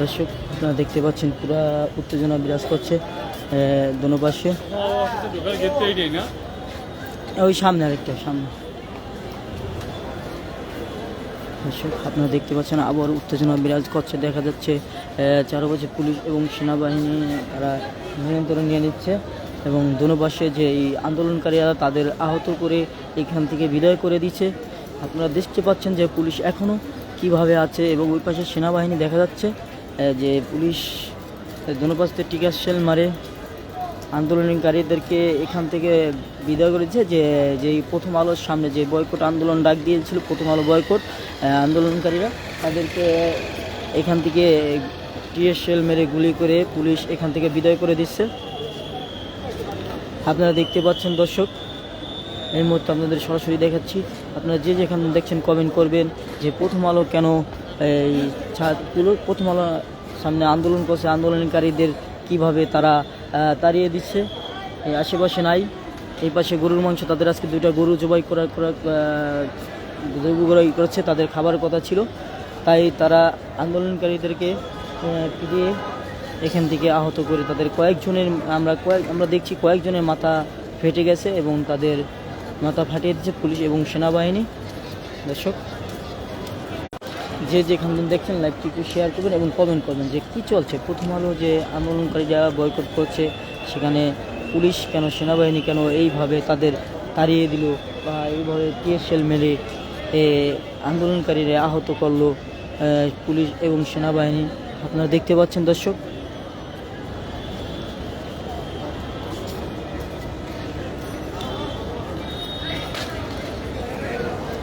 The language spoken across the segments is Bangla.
দর্শক, আপনারা দেখতে পাচ্ছেন পুরা উত্তেজনা বিরাজ করছে দোনো পাশে। ওই সামনে আরেকটা, সামনে। দর্শক, আপনারা দেখতে পাচ্ছেন আবার উত্তেজনা বিরাজ করছে, দেখা যাচ্ছে চারপাশে পুলিশ এবং সেনাবাহিনী তারা নিয়ন্ত্রণ নিয়ে নিচ্ছে এবং দোনো পাশে যে এই আন্দোলনকারীরা তাদের আহত করে এখান থেকে বিদায় করে দিচ্ছে। আপনারা দেখতে পাচ্ছেন যে পুলিশ এখনও কীভাবে আছে এবং ওই পাশে সেনাবাহিনী দেখা যাচ্ছে। যে পুলিশ দোনো টিকা শেল মারে, আন্দোলনকারীদেরকে এখান থেকে বিদায় করেছে যে, যেই প্রথম আলোর সামনে যে বয়কট আন্দোলন ডাক দিয়েছিল, প্রথম আলো বয়কট আন্দোলনকারীরা তাদেরকে এখান থেকে টিএসএল মেরে গুলি করে পুলিশ এখান থেকে বিদায় করে দিচ্ছে। আপনারা দেখতে পাচ্ছেন দর্শক, এই মুহূর্তে আপনাদের সরাসরি দেখাচ্ছি। আপনারা যে যেখানে দেখছেন কমেন্ট করবেন যে প্রথম আলো কেন এই ছাত্রগুলো প্রথম আলো সামনে আন্দোলন করছে, আন্দোলনকারীদের কীভাবে তারা তাড়িয়ে দিচ্ছে, এই আশেপাশে নাই। এই পাশে গরুর মাংস, তাদের আজকে দুইটা গরু জবাই করা করা করেছে, তাদের খাবার কথা ছিল। তাই তারা আন্দোলনকারীদেরকে পিটিয়ে এখান থেকে আহত করে তাদের কয়েকজনের, আমরা কয়েক আমরা দেখছি কয়েকজনের মাথা ফেটে গেছে এবং তাদের মাথা ফাটিয়ে দিচ্ছে পুলিশ এবং সেনাবাহিনী। দর্শক যে যেখান থেকে দেখছেন লাইভটি একটু শেয়ার করবেন এবং কমেন্ট করবেন যে কী চলছে? প্রথম আলো যে আন্দোলনকারীরা বয়কট করছে সেখানে পুলিশ কেন সেনাবাহিনী কেন এইভাবে তাদের তাড়িয়ে দিল বা এইভাবে টিএসএল মেরে এ, আন্দোলনকারীরা আহত করল পুলিশ এবং সেনাবাহিনী। আপনারা দেখতে পাচ্ছেন দর্শক।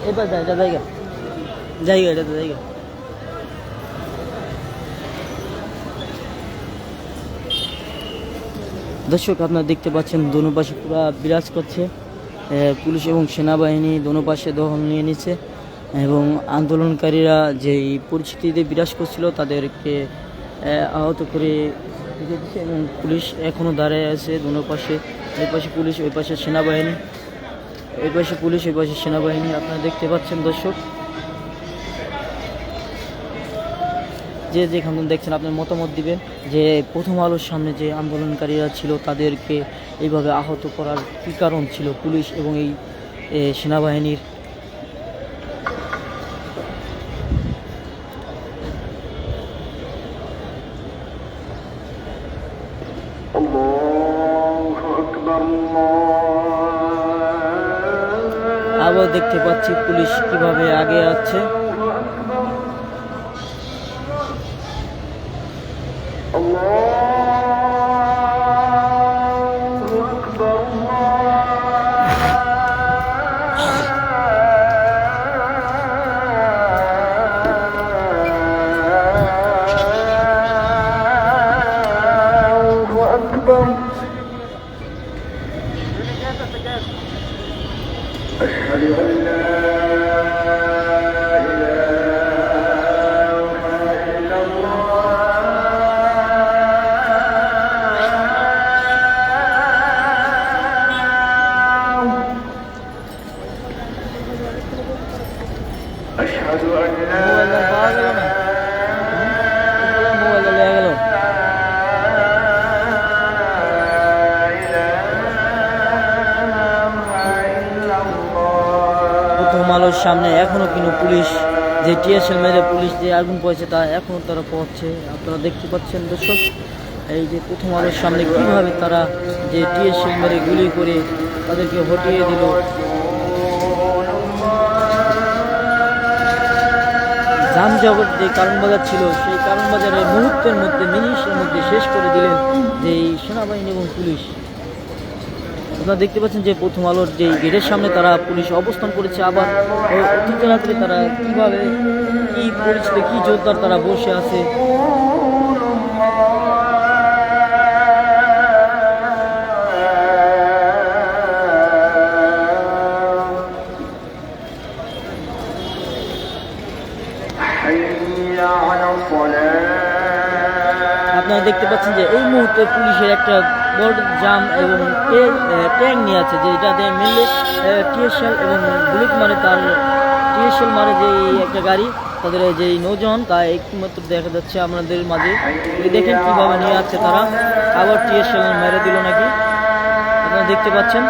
এবার জায়গা জায়গা। জায়গা এটা জায়গা। দর্শক, আপনারা দেখতে পাচ্ছেন দোনো পাশে পুরা বিরাজ করছে। পুলিশ এবং সেনাবাহিনী দোনো পাশে দখল নিয়ে নিচ্ছে এবং আন্দোলনকারীরা যেই পরিস্থিতিতে বিরাজ করছিল তাদেরকে আহত করে দিচ্ছে এবং পুলিশ এখনও দাঁড়ায় আছে দোনো পাশে। এই পাশে পুলিশ, ওই পাশে সেনাবাহিনী, এই পাশে পুলিশ, ওই পাশে সেনাবাহিনী। আপনারা দেখতে পাচ্ছেন দর্শক যে যেখানে দেখছেন আপনার মতামত দিবেন যে প্রথম আলোর সামনে যে আন্দোলনকারীরা ছিল তাদেরকে এইভাবে আহত করার কী কারণ ছিল পুলিশ এবং এই সেনাবাহিনীর? আবার দেখতে পাচ্ছি পুলিশ কীভাবে আগে আছে। أشهد أن لا আলোর সামনে এখনও কিন্তু পুলিশ, যে টিএসএল মেরে পুলিশ যে আগুন পড়েছে তা এখনও তারা পড়ছে। আপনারা দেখতে পাচ্ছেন দর্শক, এই যে প্রথম আলোর সামনে কীভাবে তারা যে টিএসএল মেরে গুলি করে তাদেরকে হটিয়ে দিল। যানজগৎ যে কারণ বাজার ছিল, সেই কারণ বাজারের মুহূর্তের মধ্যে, মিনিটের মধ্যে শেষ করে দিলেন যে এই সেনাবাহিনী এবং পুলিশ। আপনারা দেখতে পাচ্ছেন যে প্রথম আলোর যে গেটের সামনে তারা পুলিশ অবস্থান করেছে, আবার অতীত রাত্রে তারা কীভাবে কী পরিস্থিতি কী জোরদার তারা বসে আছে। দেখতে পাচ্ছেন যে এই মুহূর্তে পুলিশের একটা বড় জাম এবং ট্যাঙ্ক নিয়ে আছে যে এটা দিয়ে মেনলি টিএসএল এবং বুলেট মারে তার, টিএসএল মারে যে একটা গাড়ি, তাদের যে নৌজন তা একমাত্র দেখা যাচ্ছে আপনাদের মাঝে। দেখেন কীভাবে নিয়ে যাচ্ছে তারা। আবার টিএসএল মেরে দিল নাকি। আপনারা দেখতে পাচ্ছেন।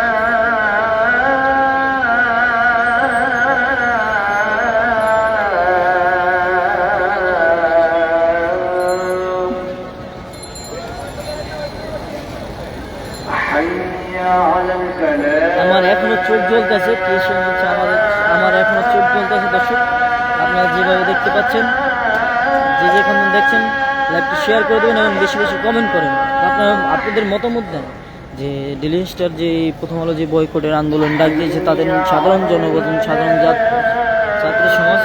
আমার এখনও চোখ জ্বলতেছে সেলেন হচ্ছে আমাদের? আমার এখনও চোখ জ্বলতেছে, দর্শক, আপনারা যেভাবে দেখতে পাচ্ছেন, যে যেখানে দেখছেন, লাইভটি শেয়ার করে দেবেন এবং বেশি বেশি কমেন্ট করেন। আপনারা, আপনাদের মতামত দেন, যে ডেলি স্টার যে প্রথম আলো যে বয়কটের আন্দোলন ডাক দিয়েছে, তাদের সাধারণ জনগণ, সাধারণ ছাত্র সমাজ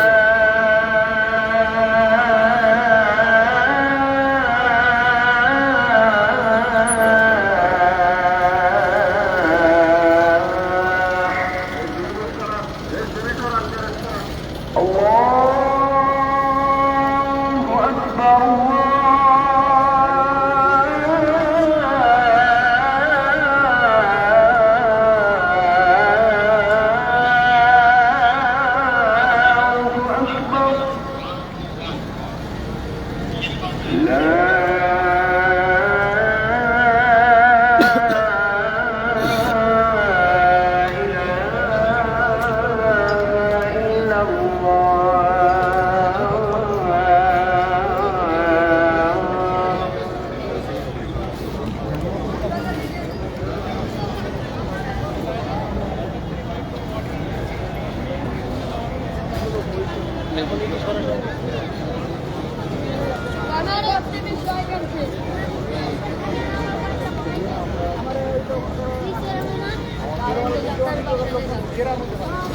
لا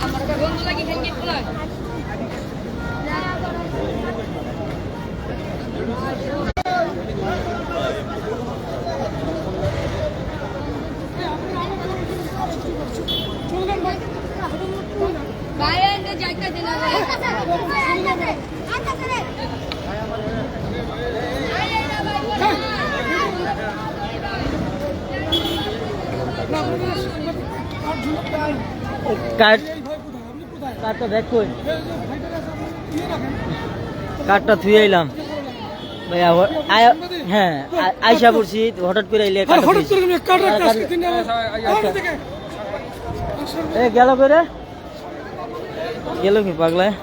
আমার বন্ধু লাগে হেলমেট খোলা কার্ড। কার্ডটা দেখ। কই কার্ডটা থুয়ে এলাম। ভাইয়া হ্যাঁ আয়সা আইসা পড়ছি হঠাৎ করে এলে তিন আচ্ছা। এ গেল করে গেল কি পাগলায়?